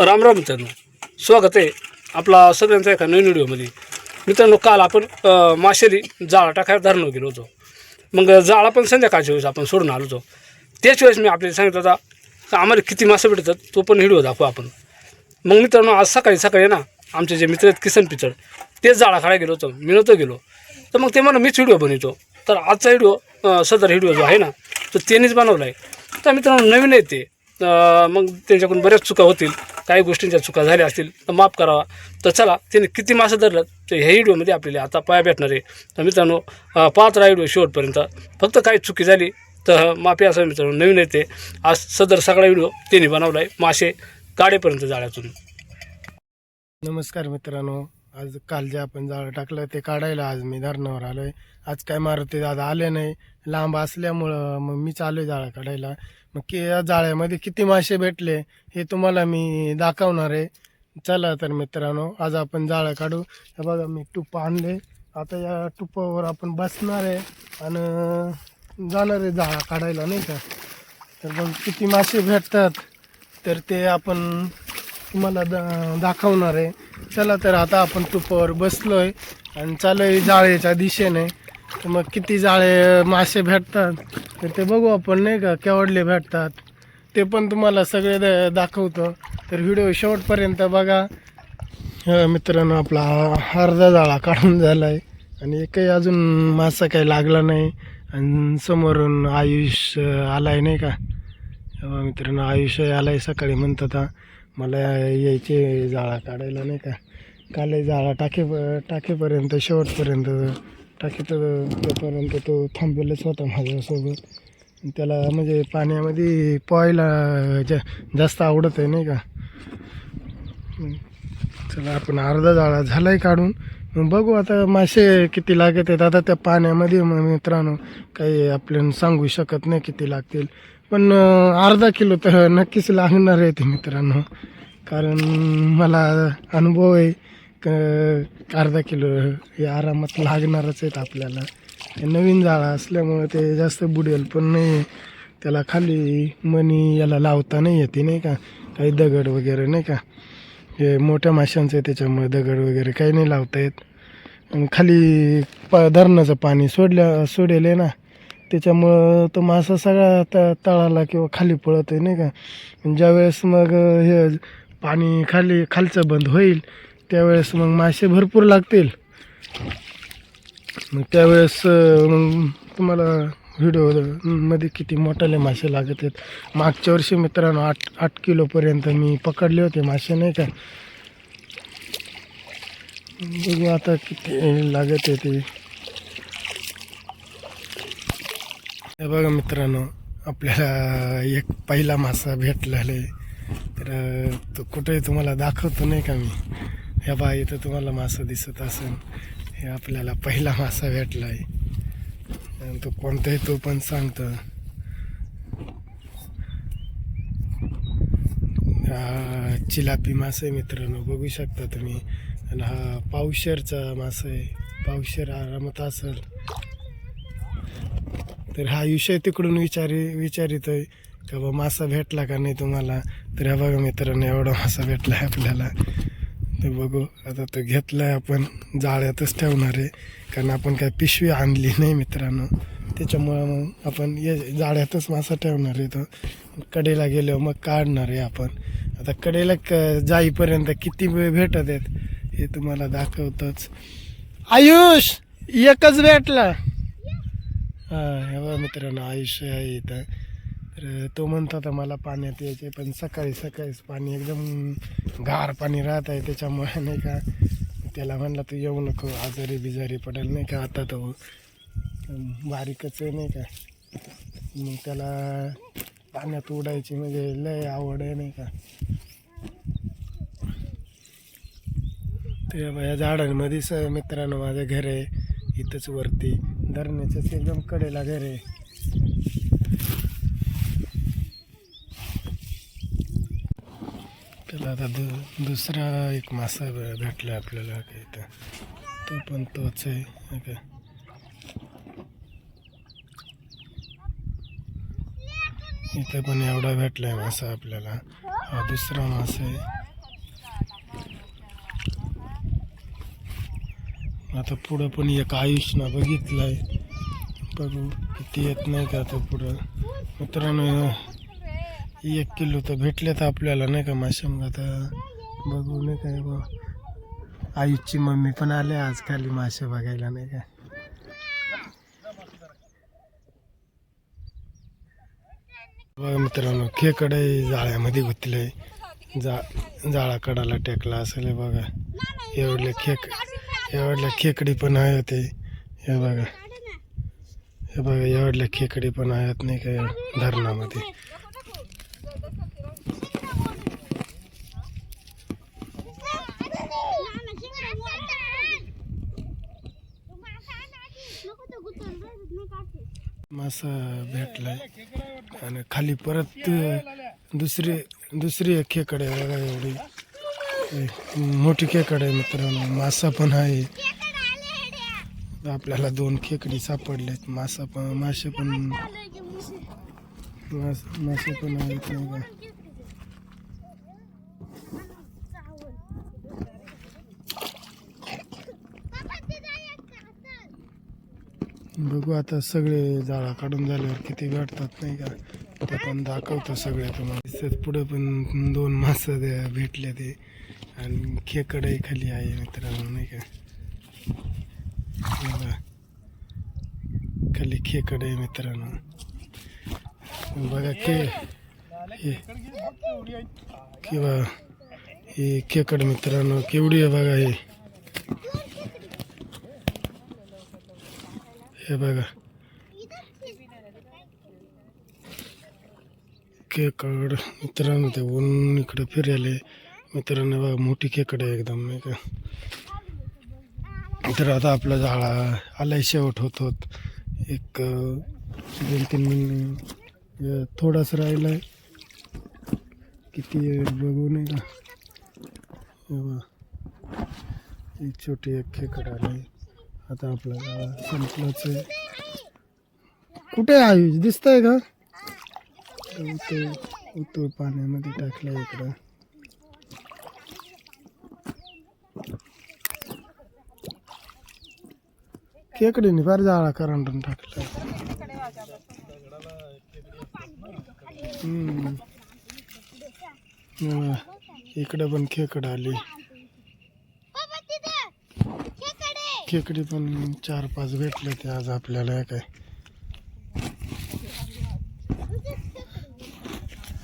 राम राम मित्रांनो. स्वागत आहे आपला सगळ्यांचा एका नवीन व्हिडिओमध्ये. मित्रांनो काल आपण माशेरी जाळा टाकायला धरणं गेलो होतो. मग जाळा पण संध्याकाळच्या वेळेस आपण सोडून आलो होतो. त्याच वेळेस मी आपल्याला सांगितलं होता आम्हाला किती मासे भेटतात तो पण व्हिडिओ दाखवू आपण. मग मित्रांनो आज सकाळी सकाळी ना आमचे जे मित्र आहेत किसन पिचड तेच जाळा खायला गेलो होतो. मी नव्हतो गेलो. तर मग ते म्हणा मीच व्हिडिओ बनवतो. तर आजचा व्हिडिओ सदर व्हिडिओ जो आहे ना तो त्यांनीच बनवला आहे. तर मित्रांनो नवीन आहे ते. मग त्यांच्याकडून बऱ्याच चुका होतील काही गोष्टींच्या चुका झाल्या असतील तर माफ करावा. तर चला त्याने किती मासं धरलं तर ह्या व्हिडिओमध्ये आपल्याला आता पाया भेटणार आहे. तर मित्रांनो पाच पाहत राहा व्हिडिओ शेवटपर्यंत. फक्त काही चुकी झाली तर माफी असं मित्रांनो नवीन येते. आज सदर सगळा व्हिडिओ त्यांनी बनवला आहे मासे काडेपर्यंत जाळ्यातून. नमस्कार मित्रांनो. आज काल जे आपण जाळं टाकलं ते काढायला आज मी धरणावर आलो आहे आज काय मारुती दादा आले नाही. लांब असल्यामुळं मग मीच आहे जाळं काढायला. मग की या जाळ्यामध्ये किती मासे भेटले हे तुम्हाला मी दाखवणार आहे. चला तर मित्रांनो आज आपण जाळं काढू. हे बघा मी टुप्प आणले. आता या टुप्पावर आपण बसणार आहे आणि जाणार आहे जाळा काढायला नाही का? तर मग किती मासे भेटतात तर ते आपण तुम्हाला दा दाखवणार आहे. चला तर आता आपण तुपावर बसलोय आणि चालू आहे जाळेच्या दिशेने. तर मग किती जाळे मासे भेटतात? तर ते बघू आपण नाही का? केवडले भेटतात. ते पण तुम्हाला सगळे द दाखवतो. तर व्हिडिओ शेवटपर्यंत बघा. मित्रांनो आपला अर्धा जाळा काढून झाला आहे आणि एकही अजून मासा काही लागला नाही. आणि समोरून आयुष आला आहे नाही का? मित्रांनो आयुष्य आलाय सकाळी म्हणतात होता मला यायचे जाळा काढायला नाही का? काल जाळा टाके टाकेपर्यंत शेवटपर्यंत टाकीत तोपर्यंत तो थांबलेलाच होता माझ्यासोबत. त्याला म्हणजे पाण्यामध्ये पोहायला जा जास्त आवडत आहे नाही का? चला आपण अर्धा जाळा झाला आहे काढून. बघू आता मासे किती लागत आहेत. आता त्या पाण्यामध्ये मग मित्रांनो काही आपल्याला सांगू शकत नाही किती लागतील. पण अर्धा किलो तर नक्कीच लागणार आहे ते मित्रांनो. कारण मला अनुभव आहे क अर्धा किलो हे आरामात लागणारच आहेत आपल्याला. हे नवीन जाळा असल्यामुळे ते जास्त बुडेल पण नाही. त्याला खाली मणी याला लावता नाही येते नाही का? काही दगड वगैरे नाही का? हे मोठ्या माशांचं आहे त्याच्यामुळे दगड वगैरे काही नाही लावता येत. खाली प धरणाचं पाणी सोडल्या सोडेल आहे ना. त्याच्यामुळं तो मासा सगळा त तळाला किंवा खाली पळत आहे नाही का? ज्यावेळेस मग हे पाणी खाली खालचं बंद होईल त्यावेळेस मग मासे भरपूर लागतील. मग त्यावेळेस मग तुम्हाला व्हिडिओमध्ये किती मोठाले मासे लागत आहेत. मागच्या वर्षी मित्रांनो आठ आठ किलोपर्यंत मी पकडले होते मासे नाही का? बघू आता किती लागत आहे ते. हे बघा मित्रांनो आपल्याला एक पहिला मासा भेटलेला आहे. तर तो कुठेही तुम्हाला दाखवतो नाही का मी? ह्या बा इथं तुम्हाला मासा दिसत असेल. हे आपल्याला पहिला मासा भेटला आहे तो कोणता आहे तो पण सांगतो. हा चिलापी मासा आहे मित्रांनो बघू शकता तुम्ही. आणि हा पावशरचा मासा आहे. पावशर आरामात असेल. तर हा विषय तिकडून विचारी विचारितोय का बा मासा भेटला का नाही तुम्हाला? तर हा बघा मित्रांनो एवढा मासा भेटला आहे आपल्याला. तर बघू. आता तो घेतला आहे आपण. जाळ्यातच ठेवणार आहे. कारण आपण काय पिशवी आणली नाही मित्रांनो. त्याच्यामुळं मग आपण ये जाळ्यातच मासा ठेवणार आहे तो कडेला गेल्यावर मग काढणार आहे आपण. आता कडेला क जाईपर्यंत किती वेळ भेटत आहेत हे तुम्हाला दाखवतोच. आयुष एकच भेटला. हा हे मित्रांनो आयुष्य आहे इथं. तर तो म्हणत होता मला पाण्यात यायचे पण सकाळी सकाळीच पाणी एकदम गार पाणी राहत आहे त्याच्यामुळे नाही का त्याला म्हणला तू येऊ नको आजारी बिजारी पडेल नाही का आता तो बारीकच आहे नाही का. मग त्याला पाण्यात उडायची म्हणजे लय आवड आहे नाही का. ते या झाडांमध्येच मित्रांनो माझं घर आहे इथंच वरती धरणाचंच एकदम कडेला घर आहे. त्याला आता दु दुसरा एक मासा भेटला आपल्याला काय इथं? तो पण तोच आहे. का इथं पण एवढा भेटला आहे मासा आपल्याला. हा दुसरा मासा आहे. आता पुढं पण एक आयुष्य बघितलं आहे बघू किती येत नाही का आता पुढं? मित्रांनो एक किलो तर भेटले तर आपल्याला नाही का मासे मग आता बघू नाही काय बा आईची मम्मी पण आले आज खाली मासे बघायला नाही का? बघा मित्रांनो खेकडे जाळ्यामध्ये गुतले. जा जाळा कडाला टेकला असेल बघा. एवढले खेक एवढल्या खेकडी पण आहे होते हे बघा. हे बघा एवढल्या खेकडी पण आहेत नाही का धरणामध्ये. मासा भेटलाय. आणि खाली परत दुसरी दुसरी एक खेकडे आहे बघा एवढी. मोठी खेकडे आहे मित्रांनो. मासा पण आहे. आपल्याला दोन खेकडी सापडलेत. मासा पण मासे पण मास मासे पण आहेत बघू आता सगळे जाळा काढून झाल्यावर किती भेटतात नाही का? ते पण दाखवतो सगळे तुम्हाला. दिसतात पुढे पण दोन मासं भेटले ते. आणि खेकडे खाली आहे मित्रांनो नाही का? बघा. खाली खेकडे आहे मित्रांनो. बघा के हे किंवा हे खेकड मित्रांनो केवढी आहे बघा हे. हे बघा. खेकड मित्रांनो ते ऊन इकडे फिरायले मित्रांनो बघा मोठी केकड आहे एकदम नाही का? तर आता आपला जाळा आलाय शेवट होत होत. एक दोन तीन महिने अं, थोडासा राहिलाय. किती बघू नाही का? हे एक छोटी एक खेकड आली आता आपल्याला गाळा संपलाच आहे कुठे आहे आयुष? दिसतंय का? उतो उतो पाण्यामध्ये टाकलं इकडं. खेकडीने फार जाळा करंट टाकलं इकडं पण खेकड आली. खेकडे पण चार पाच भेटले ते आज आपल्याला काय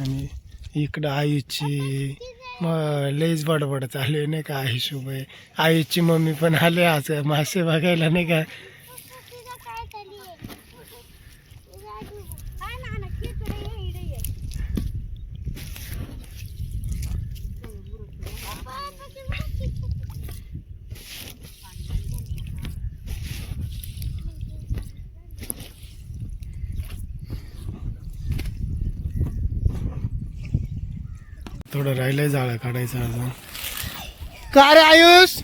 आणि इकडं आईची मग लईच बडबड चालू आहे नाही का आई आहे आईची मम्मी पण आले आज मासे बघायला नाही का. थोडं राहिलंय जाळं काढायचं अजून. का रे आयुष?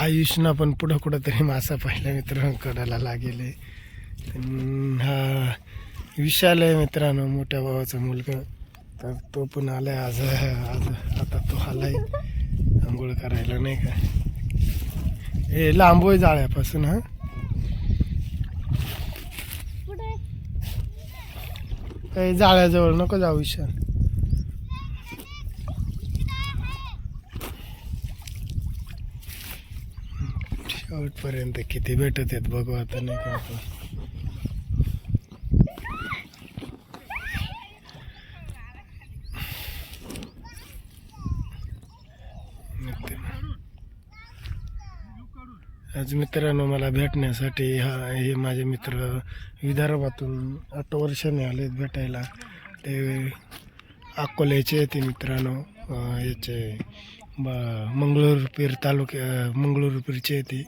आयुषनं पण पुढं कुठं तरी मासा पाहिला मित्रांनो कडाला लागेल हा विशाल आहे मित्रांनो मोठ्या भावाचा मुलगा. तर तो पण आलाय आज आज आता तो आलाय. आंघोळ करायला नाही का? हे लांबोय जाळ्यापासून हा. काही जाळ्याजवळ नको जाऊ विशाल. शेवटपर्यंत किती भेटत आहेत बघू आता नाही का आपण आज मित्रांनो मला भेटण्यासाठी हा हे माझे मित्र विदर्भातून आठ वर्षाने आले भेटायला. ते अकोल्याचे ते मित्रांनो. याचे ब मंगळूरपीर तालुक्या मंगळूरपीरचे ते.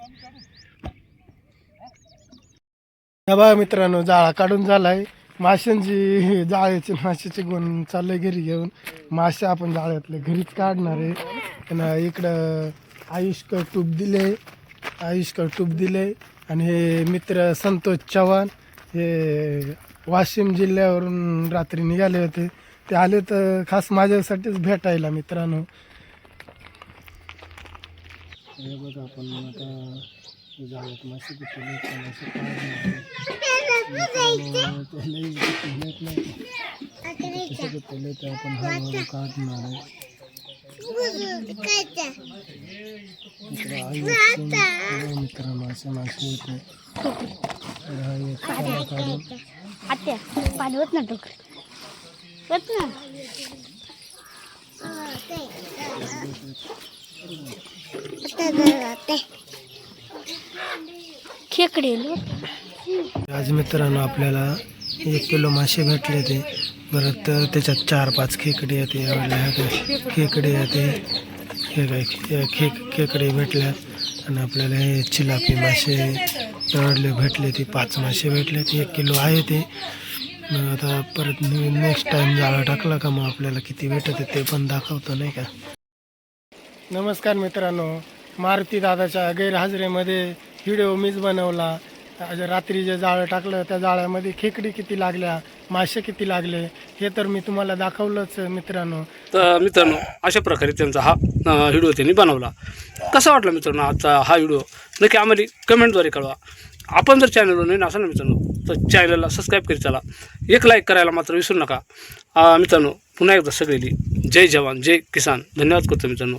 हा बघा मित्रांनो जाळा काढून झालाय. माशांची जाळ्याचे माशाचे गुण चाललंय घरी घेऊन. मासे आपण जाळ्यातले घरीच काढणार आहे. त्यांना इकडं आयुष्कर टूप दिले आयुष्कर टूप दिले आणि हे मित्र संतोष चव्हाण हे वाशिम जिल्ह्यावरून रात्री निघाले होते. ते आले तर खास माझ्यासाठीच भेटायला मित्रांनो. हे बघा आपण आता जाळ्यात मासे मासे काढणार येत नाही आपण हळूहळू काढणार आहे. इकडे आई असून बघा मित्रांनो असे मासे येते तर एक काढा काढून. आत्या पाणी होत ना डोकर होत ना. आज मित्रांनो आपल्याला एक किलो मासे भेटले ते. परत त्याच्यात चार पाच खेकडे येते. खेकडे येते. हे काय खे- खेकडे भेटल्यात. आणि आपल्याला हे चिलापी मासे तळले भेटले ते. पाच मासे भेटले ते. एक किलो आहे ते. मग आता परत नेक्स्ट टाइम जाळा टाकला का मग आपल्याला किती भेटत ते पण दाखवतो नाही का? नमस्कार मित्रांनो मारुती दादाच्या गैरहजेरीमध्ये व्हिडिओ मीच बनवला. रात्री जे जाळं टाकलं त्या जाळ्यामध्ये खेकडी किती लागल्या मासे किती लागले हे तर मी तुम्हाला दाखवलंच मित्रांनो. तर मित्रांनो अशा प्रकारे त्यांचा हा व्हिडिओ त्यांनी बनवला. कसा वाटला मित्रांनो आजचा हा व्हिडिओ? नक्की आम्हाला कमेंटद्वारे कळवा. आपण जर चॅनलवर नवीन असाल ना मित्रांनो तर चॅनलला सबस्क्राईब करीत चला. एक लाईक करायला मात्र विसरू नका. मित्रांनो पुन्हा एकदा सगळेली जय जवान जय किसान. धन्यवाद करतो मित्रांनो.